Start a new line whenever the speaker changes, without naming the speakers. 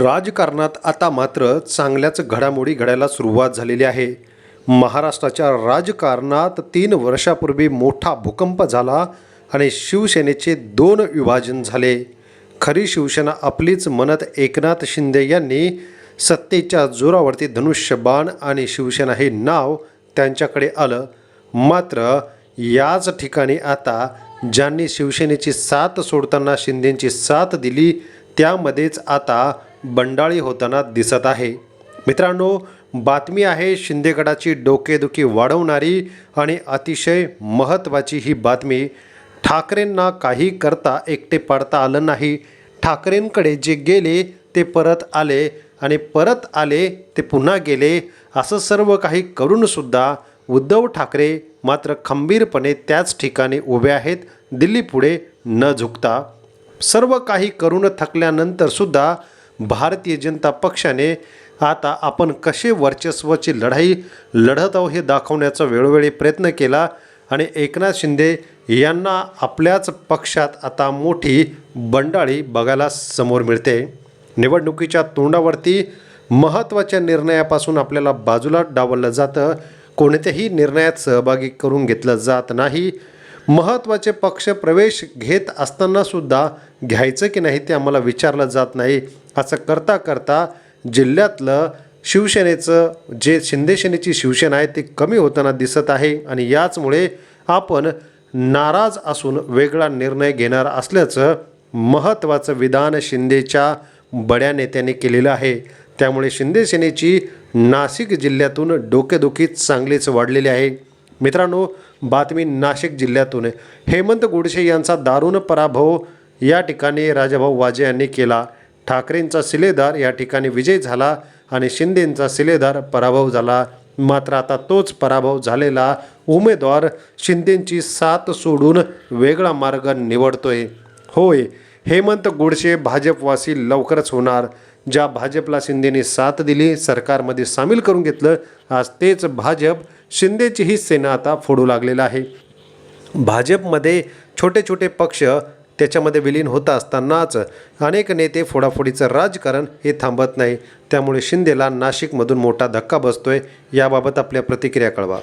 राजकारणात आता मात्र चांगल्याच घडामोडी घडायला सुरुवात झालेली आहे. महाराष्ट्राच्या राजकारणात तीन वर्षापूर्वी मोठा भूकंप झाला आणि शिवसेनेचे दोन विभाजन झाले. खरी शिवसेना आपलीच म्हणत एकनाथ शिंदे यांनी सत्तेच्या जोरावरती धनुष्यबाण आणि शिवसेना हे नाव त्यांच्याकडे आलं. मात्र याच ठिकाणी आता ज्यांनी शिवसेनेची साथ सोडताना शिंदेंची साथ दिली त्यामध्येच आता बंडाळी होताना दिसत आहे. मित्रांनो बातमी आहे शिंदेगडाची डोकेदुखी वाढवणारी आणि अतिशय महत्त्वाची ही बातमी. ठाकरेंना काही करता एकटे पाडता आलं नाही. ठाकरेंकडे जे गेले ते परत आले आणि परत आले ते पुन्हा गेले. असं सर्व काही करूनसुद्धा उद्धव ठाकरे मात्र खंबीरपणे त्याच ठिकाणी उभे आहेत दिल्लीपुढे न झुकता. सर्व काही करून थकल्यानंतरसुद्धा भारतीय जनता पक्षाने आता आपण कसे वर्चस्वाची लढाई लढत आहो हे दाखवण्याचा वेळोवेळी प्रयत्न केला आणि एकनाथ शिंदे यांना आपल्याच पक्षात आता मोठी बंडाळी बघायला समोर मिळते. निवडणुकीच्या तोंडावरती महत्त्वाच्या निर्णयापासून आपल्याला बाजूला डावललं जातं. कोणत्याही निर्णयात सहभागी करून घेतलं जात नाही. महत्त्वाचे पक्ष प्रवेश घेत असतानासुद्धा घ्यायचं की नाही ते आम्हाला विचारलं जात नाही. असं करता करता जिल्ह्यातलं शिवसेनेचं जे शिंदेसेनेची शिवसेना आहे ती कमी होताना दिसत आहे आणि याचमुळे आपण नाराज असून वेगळा निर्णय घेणार असल्याचं महत्त्वाचं विधान शिंदेच्या बड्या नेत्याने केलेलं आहे. त्यामुळे शिंदेसेनेची नाशिक जिल्ह्यातून डोकेदुखी चांगलीच वाढलेली आहे. मित्रांनो बातमी नाशिक जिल्ह्यातून. हेमंत गोडसे यांचा दारुण पराभव या ठिकाणी राजाभाऊ वाजे यांनी केला. ठाकरेंचा सिलेदार या ठिकाणी विजय झाला आणि शिंदेंचा सिलेदार पराभव झाला. मात्र आता तोच पराभव झालेला उमेदवार शिंदेंची साथ सोडून वेगळा मार्ग निवडतोय. होय हेमंत गोडसे भाजपवासी लवकरच होणार. ज्या भाजपला शिंदेने साथ दिली सरकारमध्ये सामील करून घेतलं आज तेच भाजप शिंदेची ही सेना आता फोडू लागलेला आहे. भाजपमध्ये छोटे छोटे पक्ष त्याच्यामध्ये विलीन होत असतानाच अनेक नेते फोडाफोडीचं राजकारण हे थांबत नाही. त्यामुळे शिंदेला नाशिकमधून मोठा धक्का बसतोय. याबाबत आपल्या प्रतिक्रिया कळवा.